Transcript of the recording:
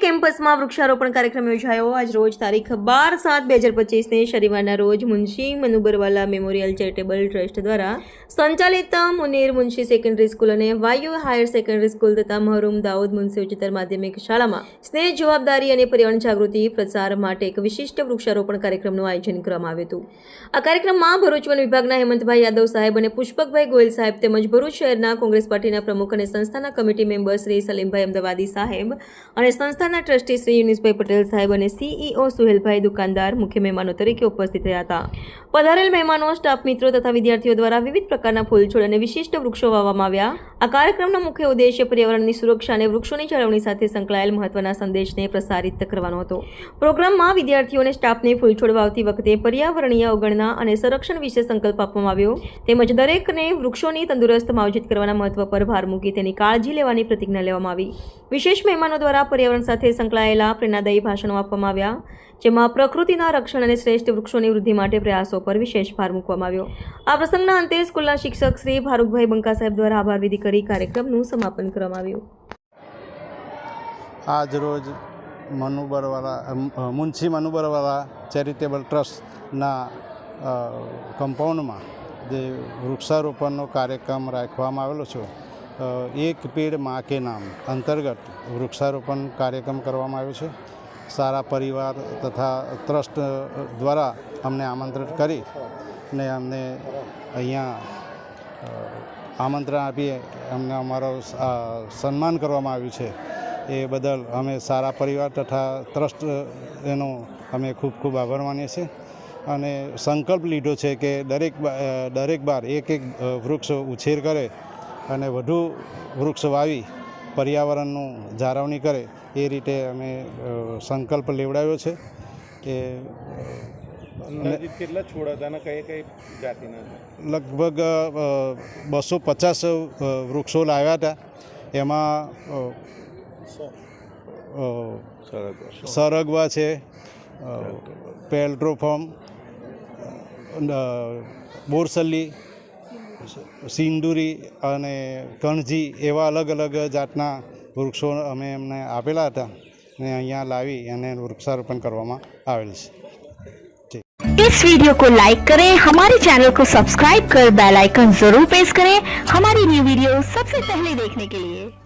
કેમ્પસમાં વૃક્ષારોપણ કાર્યક્રમ યોજાયો. આજ રોજ તારીખ બાર સાત બે હજાર પચીસને શનિવારના રોજ Munshi Manubarwala memorial charitable trust દ્વારા સંચાલિત મુનીર મુનશી સેકન્ડરી સ્કૂલ અને વાયુ હાયર સેકન્ડરી સ્કૂલ તથા મહરૂમ દાઉદ મુનશી ઉચ્ચતર માધ્યમિક શાળામાં સ્નેહ જવાબદારી અને પર્યાવરણ જાગૃતિ પ્રસાર માટે એક વિશિષ્ટ વૃક્ષારોપણ કાર્યક્રમનું આયોજન કરવામાં આવ્યું હતું. આ કાર્યક્રમમાં ભરૂચ વન વિભાગના હેમંતભાઈ યાદવ સાહેબ અને પુષ્પકભાઈ ગોયલ સાહેબ તેમજ ભરૂચ શહેરના કોંગ્રેસ પાર્ટીના પ્રમુખ અને સંસ્થાના કમિટી મેમ્બર શ્રી સલીમભાઈ અમદાવાદી સાહેબ અને સંસ્થાના ટ્રસ્ટી શ્રી યુનિસભાઈ પટેલ સાહેબ અને સીઈઓ સુહેલભાઈ દુકાનદાર મુખ્ય મહેમાનો તરીકે ઉપસ્થિત રહ્યા હતા. પધારેલ મહેમાનો સ્ટાફ મિત્રો તથા વિદ્યાર્થીઓ દ્વારા વિવિધ પ્રકારના ફૂલછોડ અને વિશિષ્ટ વૃક્ષો વાવવામાં આવ્યા. આ કાર્યક્રમનો મુખ્ય ઉદ્દેશ્ય પર્યાવરણની સુરક્ષા અને વૃક્ષોની જાળવણી સાથે સંકળાયેલ મહત્વના સંદેશને પ્રસારિત કરવાનો હતો. પ્રોગ્રામમાં વિદ્યાર્થીઓ અને સ્ટાફને ફૂલ છોડ વાવતી વખતે પર્યાવરણીય અવગણના અને સંરક્ષણ વિશે સંકલ્પ આપવામાં આવ્યો. તેમજ દરેકને વૃક્ષોની તંદુરસ્ત માવજત કરવાના મહત્વ પર ભાર મૂકી તેની કાળજી લેવાની પ્રતિજ્ઞા લેવામાં આવી. વિશેષ મહેમાનો દ્વારા પર્યાવરણ સાથે સંકળાયેલા પ્રેરણાદાયી ભાષણો આપવામાં આવ્યા, જેમાં પ્રકૃતિના રક્ષણ અને શ્રેષ્ઠ વૃક્ષોની વૃદ્ધિ માટે પ્રયાસો પર વિશેષ ભાર મૂકવામાં આવ્યો. આ પ્રસંગના અંતે સ્કૂલના શિક્ષક શ્રી ફારૂકભાઈ બંકા સાહેબ દ્વારા આભાર વિધિ કરી કાર્યક્રમનું સમાપન કરવામાં આવ્યું. આજ રોજ મનુબરવાળા મુનશી મનુબરવાળા ચેરિટેબલ ટ્રસ્ટના કમ્પાઉન્ડમાં જે વૃક્ષારોપણનો કાર્યક્રમ રાખવામાં આવેલો છે એક પેડ મા કે નામ અંતર્ગત વૃક્ષારોપણ કાર્યક્રમ કરવામાં આવ્યો છે. સારા પરિવાર તથા ટ્રસ્ટ દ્વારા અમને આમંત્રિત કરી ને અમને અહીંયા આમંત્રણ આપીએ, અમને અમારો સન્માન કરવામાં આવ્યું છે. એ બદલ અમે સારા પરિવાર તથા ટ્રસ્ટ, એનો અમે ખૂબ ખૂબ આભાર માનીએ છીએ. અને સંકલ્પ લીધો છે કે દરેક દરેક બાર એક એક વૃક્ષ ઉછેર કરે અને વધુ વૃક્ષ વાવી પર્યાવરણનું જાળવણી કરે એ રીતે અમે સંકલ્પ લેવડાવ્યો છે કે કેટલા છોડ હતા અને કઈ કઈ જાતિના લગભગ બસો પચાસ વૃક્ષો લાવ્યા હતા. એમાં સરગવા છે પેલ્ટ્રોફોર્મ બોરસલ્લી સિંદુરી અને કણજી એવા અલગ અલગ જાતના વૃક્ષો અમે એમને આપેલા હતા ને અહીંયા લાવી અને વૃક્ષારોપણ કરવામાં આવેલ છે इस वीडियो को लाइक करें हमारे चैनल को सब्सक्राइब कर बेल आइकन जरूर प्रेस करें हमारी न्यू वीडियो सबसे पहले देखने के लिए